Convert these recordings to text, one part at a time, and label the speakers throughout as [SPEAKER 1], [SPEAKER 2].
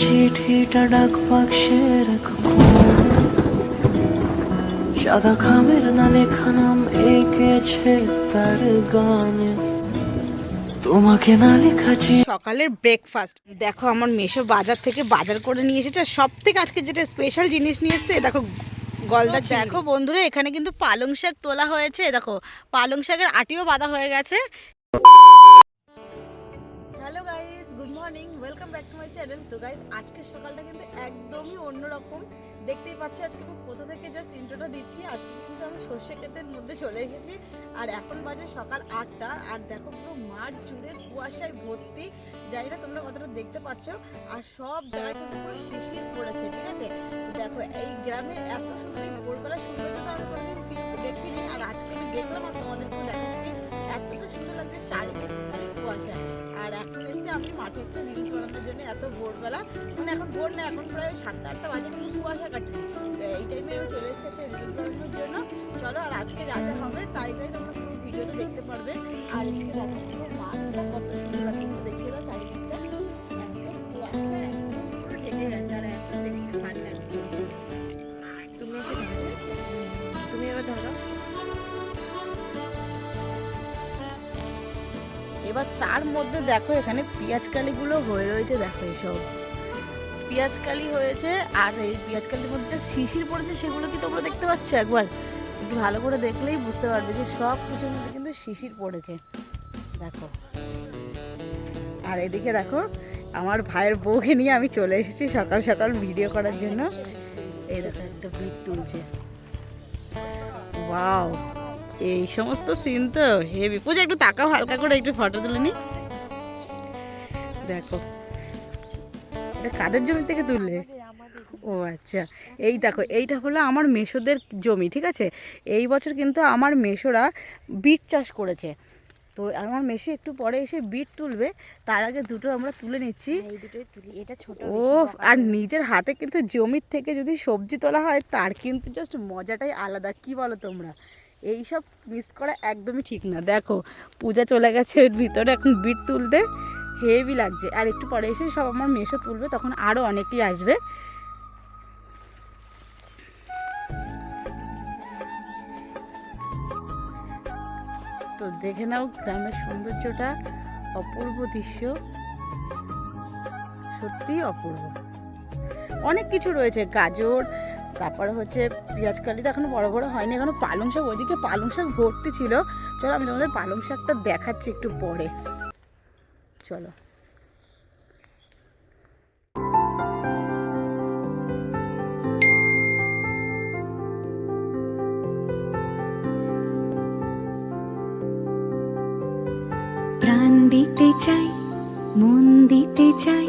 [SPEAKER 1] চিঠিটা ডাক বাক্সে রাখব সাদা খামের না লেখা নাম এঁকেছে তার গানে। তোমাকে না লেখা চিঠি
[SPEAKER 2] সকালের ব্রেকফাস্ট দেখো আমার মেশো বাজার থেকে বাজার করে নিয়ে এসেছে। সব থেকে আজকে যেটা স্পেশাল জিনিস নিয়ে এসেছে দেখো গলদা দেখো বন্ধুরা এখানে কিন্তু পালং শাক তোলা হয়েছে। দেখো পালং শাকের আটিও বাঁধা হয়ে গেছে। Morning welcome back to my channel তো গাইস আজকের সকালটা কিন্তু একদমই অন্যরকম। দেখতেই পাচ্ছি, আজকে আমি কোথা থেকে জাস্ট ইন্ট্রোটা দিচ্ছি। আজকে কিন্তু আমি সর্ষে ক্ষেতের মধ্যে চলে এসেছি। আর এখন বাজে সকাল আটটা। আর দেখো পুরো মাঠ জুড়ে কুয়াশায় ভর্তি। জানি না তোমরা কতটা দেখতে পাচ্ছ। আর সব জায়গায় কিন্তু পুরো শিশির পড়েছে, ঠিক আছে? দেখো, এই গ্রামে এত সুন্দর ভোরবেলা সৌন্দর্য তো আমি কোনোদিন দেখিনি। আর আজকে দেখলাম এসে আমি মাঠে একটা রিলস বানানোর জন্য এত ভোরবেলা। মানে এখন ভোর না, এখন প্রায় সাতটা, আটটা বাজে, কিন্তু কুয়াশা কাটি এই টাইমে আমি চলে এসেছি একটা রিলস বানানোর জন্য। চলো, আর আজকে যা যা হবে, তাই তাই তোমরা ভিডিওটা দেখতে পারবে। আর দেখো পুরো কত সুন্দর এবার তার মধ্যে দেখো এখানে পেঁয়াজ কালিগুলো হয়ে রয়েছে, দেখো এসব। পেঁয়াজ কালি হয়েছে, আর এই পেঁয়াজ কালির মধ্যে যে শিশির পড়েছে সেগুলো কি তোমরা দেখতে পাচ্ছ একবার? একটু ভালো করে দেখলেই বুঝতে পারবে যে সব কিছুর মধ্যে কিন্তু শিশির পড়েছে। দেখো। আর এদিকে দেখো, আমার ভাইয়ের বউকে নিয়ে আমি চলে এসেছি সকাল সকাল ভিডিও করার জন্য। এই দেখো, একটা বিট তুলছে। ওয়াও! এই সমস্ত সিন তো হেভি পূজা একটু তাকাও হালকা করে একটু ফটো তুলে নি। দেখো। এটা কাদের জমি থেকে তুললে? ও আচ্ছা। এই দেখো এইটা হলো আমার মেশোদের জমি ঠিক আছে? এই বছর কিন্তু আমার মেশোরা বিট চাষ করেছে। তো আমার মেশো একটু পরে এসে বিট তুলবে তার আগে দুটো আমরা তুলে নিচ্ছি।
[SPEAKER 3] ছোট
[SPEAKER 2] ও আর নিজের হাতে কিন্তু জমির থেকে যদি সবজি তোলা হয় তার কিন্তু জাস্ট মজাটাই আলাদা। কি বলো তোমরা? এই সব মিস করা একদমই ঠিক না। দেখো, পূজা চলে গেছে এর ভিতরে, এখন বিট তুলতে হেভি লাগছে। আর একটু পরে এসে সব আমার মেশো তুলবে, তখন আরও অনেকেই আসবে। তো দেখে নাও গ্রামের সৌন্দর্যটা, অপূর্ব দৃশ্য। সত্যিই অপূর্ব। অনেক কিছু রয়েছে, গাজর তারপরে হচ্ছে পেঁয়াজ কালি তো এখনও বড়ো বড় হয়নি, এখনও পালং শাক, ওইদিকে পালং শাক ভর্তি ছিল। চলো আমি তোমাদের পালং শাকটা দেখাচ্ছি একটু পরে। চলো।
[SPEAKER 3] প্রাণ দিতে চাই, মন দিতে চাই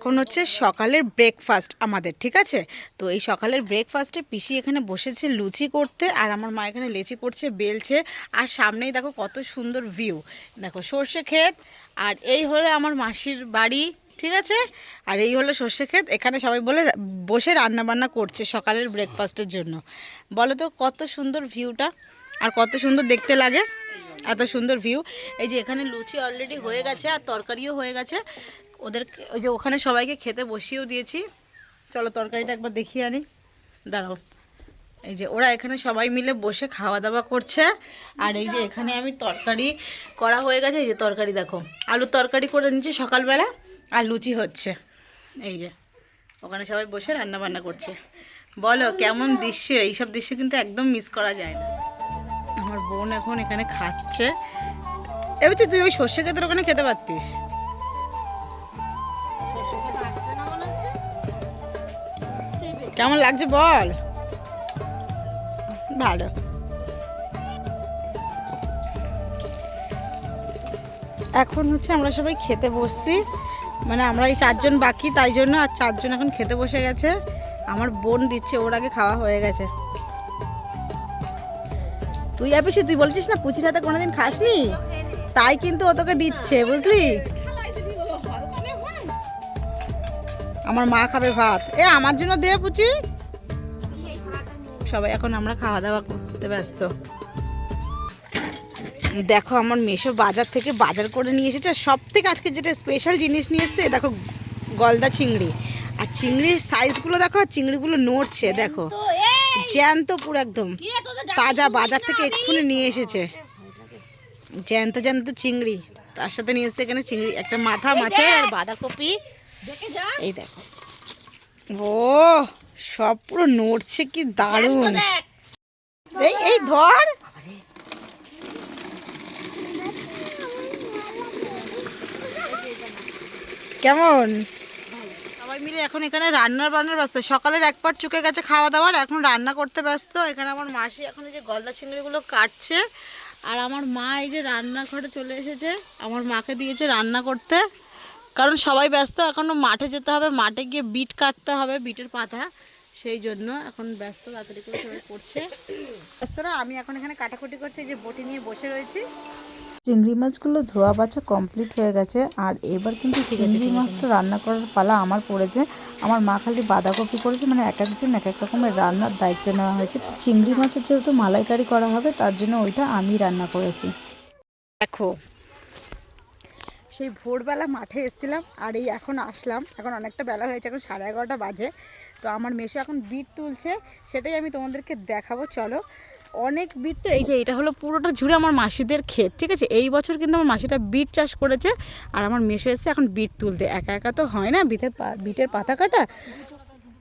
[SPEAKER 2] এখন হচ্ছে সকালের ব্রেকফাস্ট আমাদের, ঠিক আছে? তো এই সকালের ব্রেকফাস্টে পিসি এখানে বসেছে লুচি করতে, আর আমার মা এখানে লেচি করছে, বেলছে, আর সামনেই দেখো কত সুন্দর ভিউ দেখো সর্ষে ক্ষেত, আর এই হলো আমার মাসির বাড়ি, ঠিক আছে? আর এই হলো সর্ষে ক্ষেত, এখানে সবাই বলে বসে রান্নাবান্না করছে সকালের ব্রেকফাস্টের জন্য। বলো তো কত সুন্দর ভিউটা আর কত সুন্দর দেখতে লাগে, এত সুন্দর ভিউ এই যে এখানে লুচি অলরেডি হয়ে গেছে, আর তরকারিও হয়ে গেছে। ওদের ওই যে ওখানে সবাইকে খেতে বসিয়েও দিয়েছি। চলো তরকারিটা একবার দেখিয়ে আনি। দাঁড়াও। এই যে ওরা এখানে সবাই মিলে বসে খাওয়া দাওয়া করছে। আর এই যে এখানে আমি তরকারি করা হয়ে গেছে। এই যে তরকারি দেখো। আলুর তরকারি করে নিচ্ছি সকালবেলা, আর লুচি হচ্ছে। এই যে, ওখানে সবাই বসে রান্না বান্না করছে। বলো, কেমন দৃশ্য? এইসব দৃশ্য কিন্তু একদম মিস করা যায় না। আমার বোন এখন এখানে খাচ্ছে। এবার তুই ওই সর্ষে ক্ষেতের ওখানে খেতে পারতিস? কেমন লাগছে বল? ভালো। এখন হচ্ছে আমরা সবাই খেতে বসছি। মানে আমরা এই চারজন বাকি, তাই জন্য আর চারজন এখন খেতে বসে গেছে। আমার বোন দিচ্ছে, ওর আগে খাওয়া হয়ে গেছে। তুই আপিসি তুই বলছিস না পুচির হাতে কোনোদিন খাসনি? তাই কিন্তু ও তোকে দিচ্ছে, বুঝলি? আমার মা খাবে ভাত। এ আমার জন্য দে পুচি। সবাই এখন আমরা খাওয়া দাওয়া করতে ব্যস্ত। দেখো আমার মেশো বাজার থেকে বাজার করে নিয়ে এসেছে। সব থেকে আজকে যেটা স্পেশাল জিনিস নিয়ে এসেছে দেখো গলদা চিংড়ি। আর চিংড়ির সাইজগুলো দেখো আর চিংড়িগুলো নড়ছে দেখো। জ্যান্ত পুরো একদম। তাজা বাজার থেকে এক্ষুনি নিয়ে এসেছে। জ্যান্ত জ্যান্ত চিংড়ি। তার সাথে নিয়ে এসেছে এখানে চিংড়ি একটা মাথা মাছের আর বাঁধাকপি। এই দেখো। ও সব পুরো নড়ছে কি দারুণ। এই এই ধর। কেমন? সবাই মিলে এখন এখানে রান্নার বান্নার ব্যস্ত। সকালের এক পাট চুকে গেছে খাওয়া দাওয়ার এখন রান্না করতে ব্যস্ত। এখানে আমার মাসি এখন এই যে গলদা চিংড়িগুলো কাটছে। আর আমার মা এই যে রান্নাঘরে চলে এসেছে। আমার মাকে দিয়েছে রান্না করতে। কারণ সবাই ব্যস্ত এখনও মাঠে যেতে হবে মাঠে গিয়ে বিট কাটতে হবে বিটের পাতা। সেই জন্য এখন ব্যস্ত তাড়াতাড়ি করে সবাই করছে ব্যস্ত না আমি এখন এখানে কাটাকুটি করছি যে বটি নিয়ে বসে রয়েছি।
[SPEAKER 4] চিংড়ি মাছগুলো ধোয়া বাছা কমপ্লিট হয়ে গেছে আর এবার কিন্তু চিংড়ি মাছটা রান্না করার পালা আমার পড়েছে। আমার মা খালি বাঁধাকপি করেছে মানে এক একজন এক এক রকমের রান্নার দায়িত্ব নেওয়া হয়েছে। চিংড়ি মাছের যেহেতু মালাইকারি করা হবে তার জন্য ওইটা আমি রান্না করেছি।
[SPEAKER 2] দেখো সেই ভোরবেলা মাঠে এসেছিলাম আর এই এখন আসলাম। এখন অনেকটা বেলা হয়েছে, এখন সাড়ে এগারোটা বাজে। তো আমার মেশো এখন বিট তুলছে, সেটাই আমি তোমাদেরকে দেখাবো, চলো। অনেক বিট তো, এই যে এটা হলো পুরোটা জুড়ে আমার মাসিদের ক্ষেত, ঠিক আছে? এই বছর কিন্তু আমার মাসিটা বিট চাষ করেছে আর আমার মেশো এসে এখন বিট তুলতে। একা একা তো হয় না, বিটের বিটের পাতা কাটা?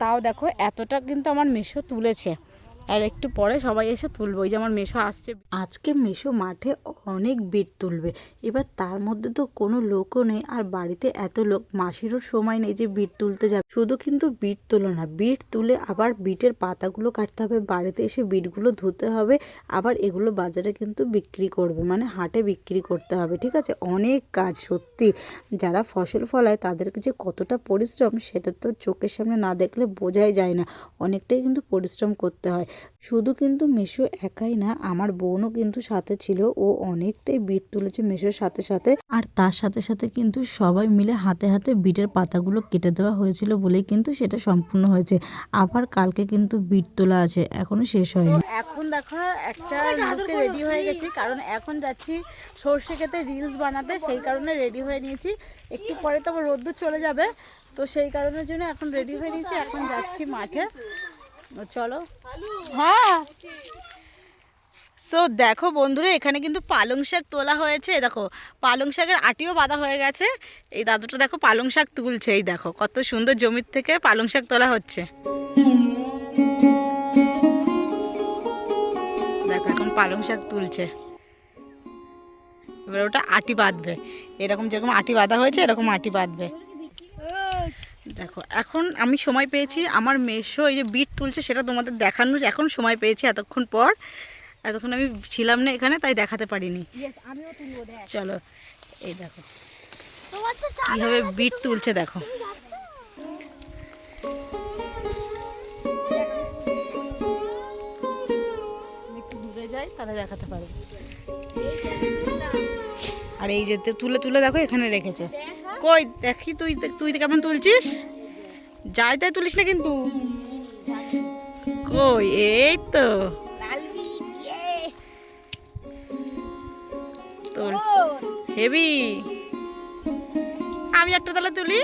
[SPEAKER 2] তাও দেখো, এতটা কিন্তু আমার মেশো তুলেছে। আর একটু পরে সবাই এসে তুলবো, ওই যে আমার মেশো আসছে।
[SPEAKER 4] আজকে মেশো মাঠে অনেক বিট তুলবে, এবার তার মধ্যে তো কোনো লোকও নেই, আর বাড়িতে এত লোক, মাসিরও সময় নেই যে বিট তুলতে যাবে। শুধু কিন্তু বিট তোলো না বিট তুলে আবার বিটের পাতাগুলো কাটতে হবে, বাড়িতে এসে বিটগুলো ধুতে হবে, আবার এগুলো বাজারে কিন্তু বিক্রি করবে মানে হাটে বিক্রি করতে হবে, ঠিক আছে? অনেক কাজ, সত্যি। যারা ফসল ফলায় তাদেরকে যে কতটা পরিশ্রম, সেটা তো চোখের সামনে না দেখলে বোঝাই যায় না, অনেকটাই কিন্তু পরিশ্রম করতে হয়। শুধু কিন্তু মেশো একাই না, আমার বোনও কিন্তু সাথে ছিল। ও অনেকটাই বিট তুলেছে মেশোর সাথে সাথে। আর তার সাথে সাথে কিন্তু সবাই মিলে হাতে হাতে বিটের পাতাগুলো কেটে দেওয়া হয়েছিল বলেই কিন্তু সেটা সম্পূর্ণ হয়েছে। আবার কালকে কিন্তু বিট তোলা আছে, এখনও শেষ হয়নি।
[SPEAKER 2] এখন দেখো একটা লুকে রেডি হয়ে গেছি, কারণ এখন যাচ্ছি সর্ষে খেতে রিলস বানাতে, সেই কারণে রেডি হয়ে নিয়েছি। একটু পরে তো আবার রোদ্দুর চলে যাবে, তো সেই কারণের জন্য এখন রেডি হয়ে নিয়েছি, এখন যাচ্ছি মাঠে। চলো। হ্যাঁ। সো দেখো বন্ধুরা এখানে কিন্তু পালং শাক তোলা হয়েছে। দেখো পালং শাকের আটিও বাঁধা হয়ে গেছে। এই দাদুটা দেখো পালং শাক তুলছে। এই দেখো কত সুন্দর জমির থেকে পালং শাক তোলা হচ্ছে। দেখো এখন পালং শাক তুলছে। এবার ওটা আটি বাঁধবে। এরকম যেরকম আটি বাঁধা হয়েছে এরকম আটি বাঁধবে। দেখো এখন আমি সময় পেয়েছি আমার মেশো এই যে বিট তুলছে সেটা তোমাদের দেখানোর এখন সময় পেয়েছি এতক্ষণ পর। এতক্ষণ আমি ছিলাম না এখানে তাই দেখাতে পারিনি। চলো এই দেখো। কীভাবে বিট তুলছে দেখো। আমি একটু দূরে যাই তাহলে দেখাতে পারব। আর এই যে তুলে তুলে দেখো এখানে রেখেছে। কই দেখি তুই তুই কেমন তুলছিস? যাই তাই তুলিস না কিন্তু। কই এই তো। তোল। হেভি। আমি একটা তাহলে তুলি।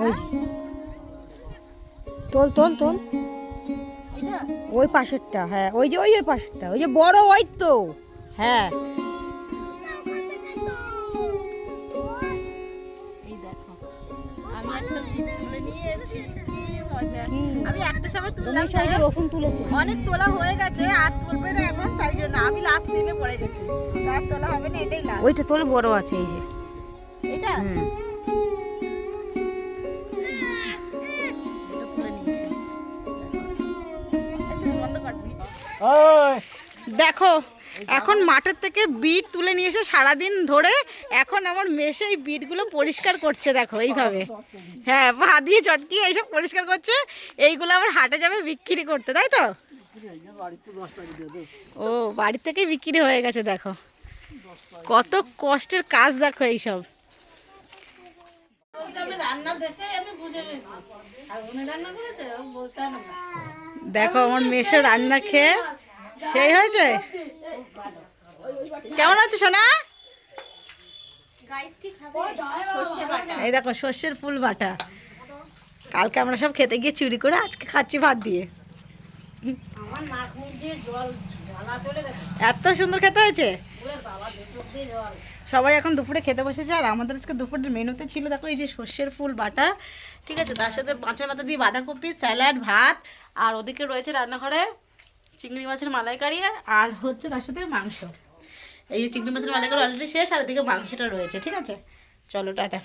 [SPEAKER 5] ওই তোল তোল তোল। ওই পাশেরটা হ্যাঁ ওই যে ওই ওই পাশেরটা ওই যে বড় ওই তো। হ্যাঁ।
[SPEAKER 2] আমি একটা সময় তুললাম
[SPEAKER 5] রসুন তুলেছি।
[SPEAKER 2] অনেক তোলা হয়ে গেছে আর তুলবে না এখন তাই জন্য আমি লাস্ট সিনে পড়ে গেছি। আর তোলা হবে না এটাই লাস্ট
[SPEAKER 5] ওইটা তোলা বড় আছে এই যে।
[SPEAKER 2] এটা? করবি দেখো এখন মাঠের থেকে বিট তুলে নিয়ে এসে সারাদিন ধরে এখন আমার মেশে এই বিটগুলো পরিষ্কার করছে, দেখো, এইভাবে। হ্যাঁ পা দিয়ে চটকিয়ে এইসব পরিষ্কার করছে, এইগুলো আবার হাটে যাবে বিক্রি করতে, তাই তো? ও, বাড়ি থেকে বিক্রি হয়ে গেছে, দেখো। কত কষ্টের কাজ, দেখো, এইসব। দেখো, আমার মেশো রান্না খেয়ে সেই হয়েছে? কেমন আছে সোনা? এই দেখো সর্ষের ফুল বাটা। কালকে আমরা সব খেতে গিয়ে চুরি করে আজকে খাচ্ছি ভাত দিয়ে। এত সুন্দর খেতে হয়েছে? সবাই এখন দুপুরে খেতে বসেছে আর আমাদের আজকে দুপুরের মেনুতে ছিল দেখো এই যে সর্ষের ফুল বাটা। ঠিক আছে তার সাথে মাছের মাথা দিয়ে বাঁধাকপি স্যালাড ভাত আর ওদিকে রয়েছে রান্নাঘরে চিংড়ি মাছের মালাইকারি আর হচ্ছে তার সাথে মাংস। এই চিংড়ি মাছের মালাইকারি অলরেডি শেষ, আর এদিকে মাংসটা রয়েছে, ঠিক আছে? চলো, টাটা।